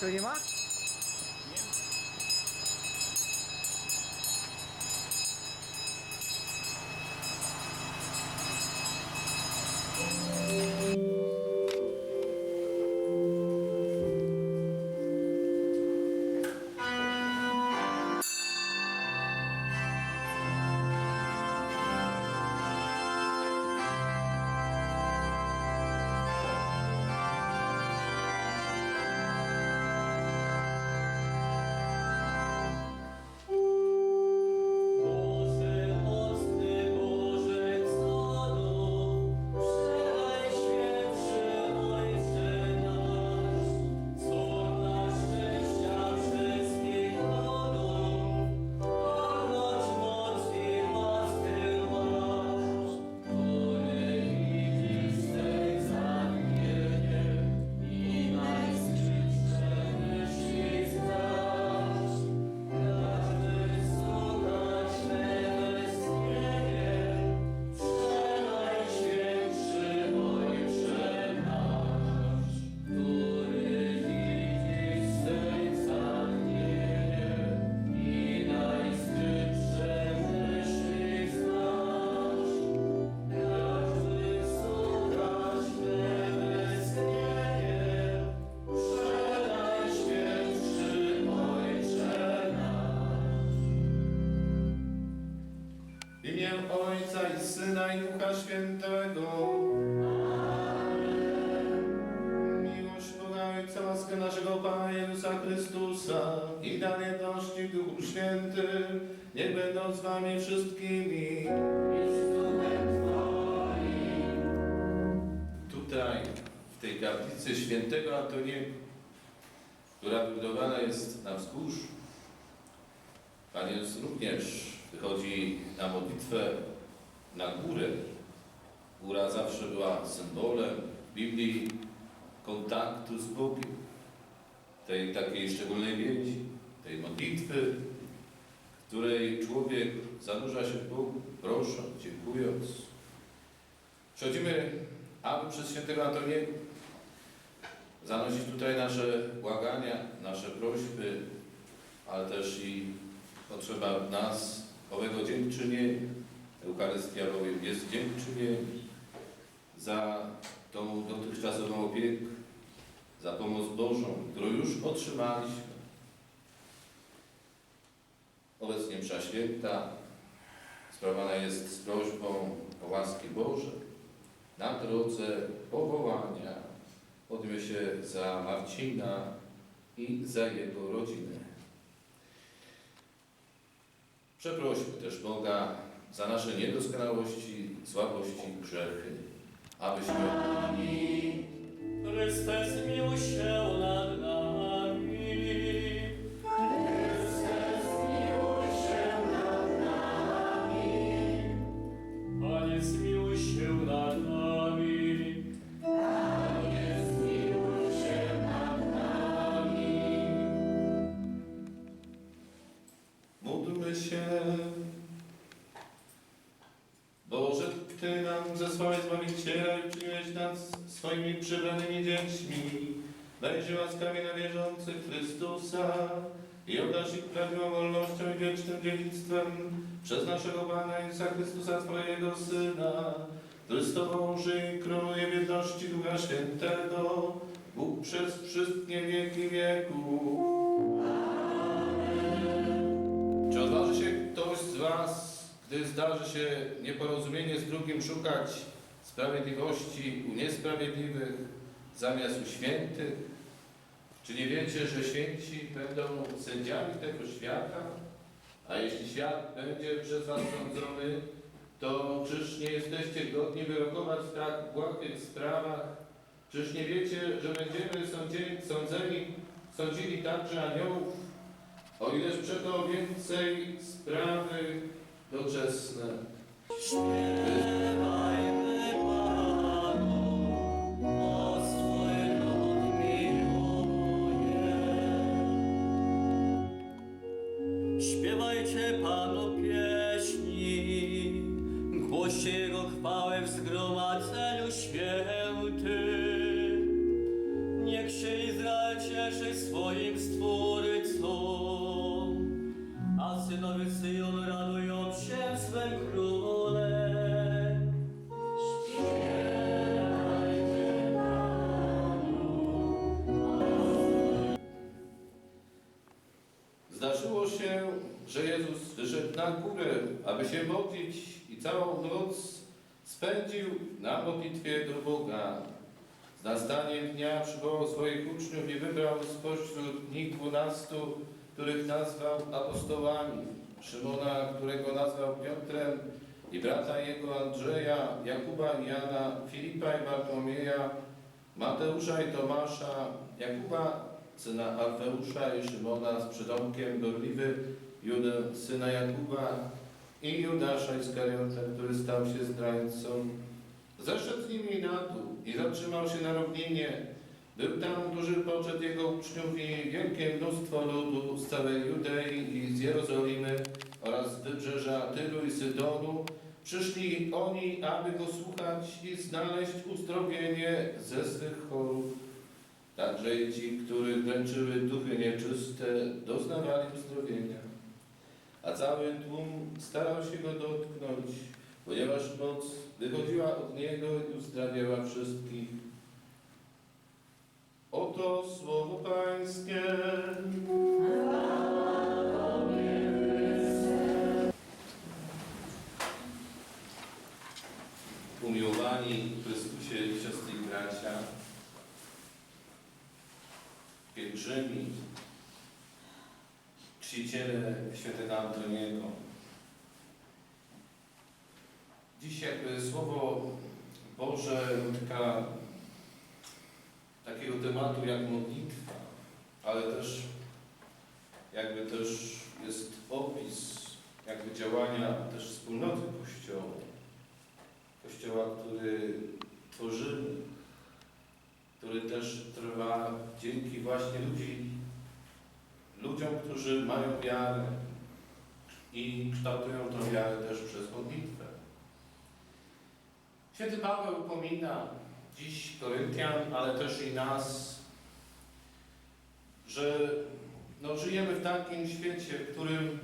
Co nie ma? Boże, z wami wszystkimi. Tutaj, w tej kaplicy świętego Antoniego, która wybudowana jest na wzgórzu, Pan Jezus również wychodzi na modlitwę na górę. Góra zawsze była symbolem w Biblii kontaktu z Bogiem, tej takiej szczególnej więzi, tej modlitwy, której człowiek zanurza się w Bogu, prosząc, dziękując. Przechodzimy, aby przez świętego Antoniego zanosić tutaj nasze błagania, nasze prośby, ale też i potrzeba w nas owego dziękczynienia. Eucharystia bowiem jest dziękczynieniem za tą dotychczasową opiekę, za pomoc Bożą, którą już otrzymaliśmy. Obecnie msza święta sprawowana jest z prośbą o łaski Boże na drodze powołania. Modlimy się za Marcina i za jego rodzinę. Przeprośmy też Boga za nasze niedoskonałości, słabości, grzechy, abyśmy Chryste, zmiłuj się nad nami. Dajże łaskawie na wierzących Chrystusa i obdarz ich prawdziwą wolnością i wiecznym dziedzictwem przez naszego Pana Jezusa Chrystusa, Twojego Syna, który z Tobą żyje i króluje w jedności Ducha Świętego, Bóg przez wszystkie wieki wieków. Czy odważy się ktoś z Was, gdy zdarzy się nieporozumienie z drugim, szukać sprawiedliwości u niesprawiedliwych zamiast u świętych? Czy nie wiecie, że święci będą sędziami tego świata? A jeśli świat będzie przez Was sądzony, to czyż nie jesteście godni wyrokować w tak błahych sprawach? Czyż nie wiecie, że będziemy sądzieli, sądzeni, sądzili także aniołów? O ileż przeto więcej sprawy doczesne. Śpiewajmy się, że Jezus wyszedł na górę, aby się modlić i całą noc spędził na modlitwie do Boga. Z nastaniem dnia przywołał swoich uczniów i wybrał spośród nich dwunastu, których nazwał apostołami. Szymona, którego nazwał Piotrem i brata jego Andrzeja, Jakuba i Jana, Filipa i Bartłomieja, Mateusza i Tomasza, Jakuba, syna Alfeusza i Szymona z przydomkiem Gorliwy, Judę, syna Jakuba i Judasza Iskariota, który stał się zdrajcą. Zeszedł z nimi na dół i zatrzymał się na równinie. Był tam duży poczet jego uczniów i wielkie mnóstwo ludu z całej Judei i z Jerozolimy oraz z wybrzeża Tyru i Sydonu. Przyszli oni, aby go słuchać i znaleźć uzdrowienie ze swych chorób. Także i ci, których dręczyły duchy nieczyste, doznawali uzdrowienia. A cały tłum starał się go dotknąć, ponieważ moc wychodziła od niego i uzdrawiała wszystkich. Oto słowo Pańskie. Umiłowani Chrystusie siostry i bracia, pielgrzymi, czciciele świętego Antoniego. Dziś jakby Słowo Boże dotyka takiego tematu jak modlitwa, ale też jakby też jest opis jakby działania też wspólnoty Kościoła. Kościoła, który tworzymy, który też trwa dzięki właśnie ludzi, ludziom, którzy mają wiarę i kształtują tę wiarę też przez modlitwę. Święty Paweł upomina dziś Koryntian, ale też i nas, że no, żyjemy w takim świecie, w którym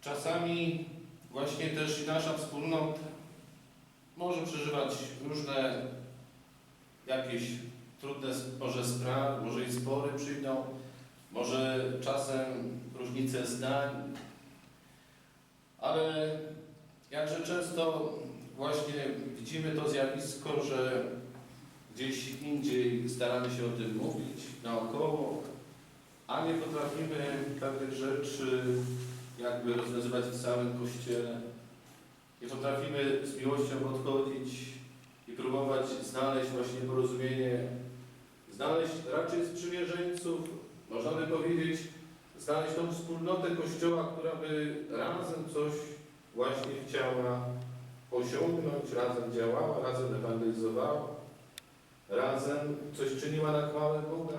czasami właśnie też i nasza wspólnota może przeżywać różne jakieś trudne może sprawy, może i spory przyjdą, może czasem różnice zdań, ale jakże często właśnie widzimy to zjawisko, że gdzieś indziej staramy się o tym mówić naokoło, a nie potrafimy pewnych rzeczy jakby rozwiązywać w samym Kościele. Nie potrafimy z miłością podchodzić i próbować znaleźć właśnie porozumienie, znaleźć raczej sprzymierzeńców, można by powiedzieć, znaleźć tą wspólnotę Kościoła, która by razem coś właśnie chciała osiągnąć, razem działała, razem ewangelizowała, razem coś czyniła na chwałę Boga.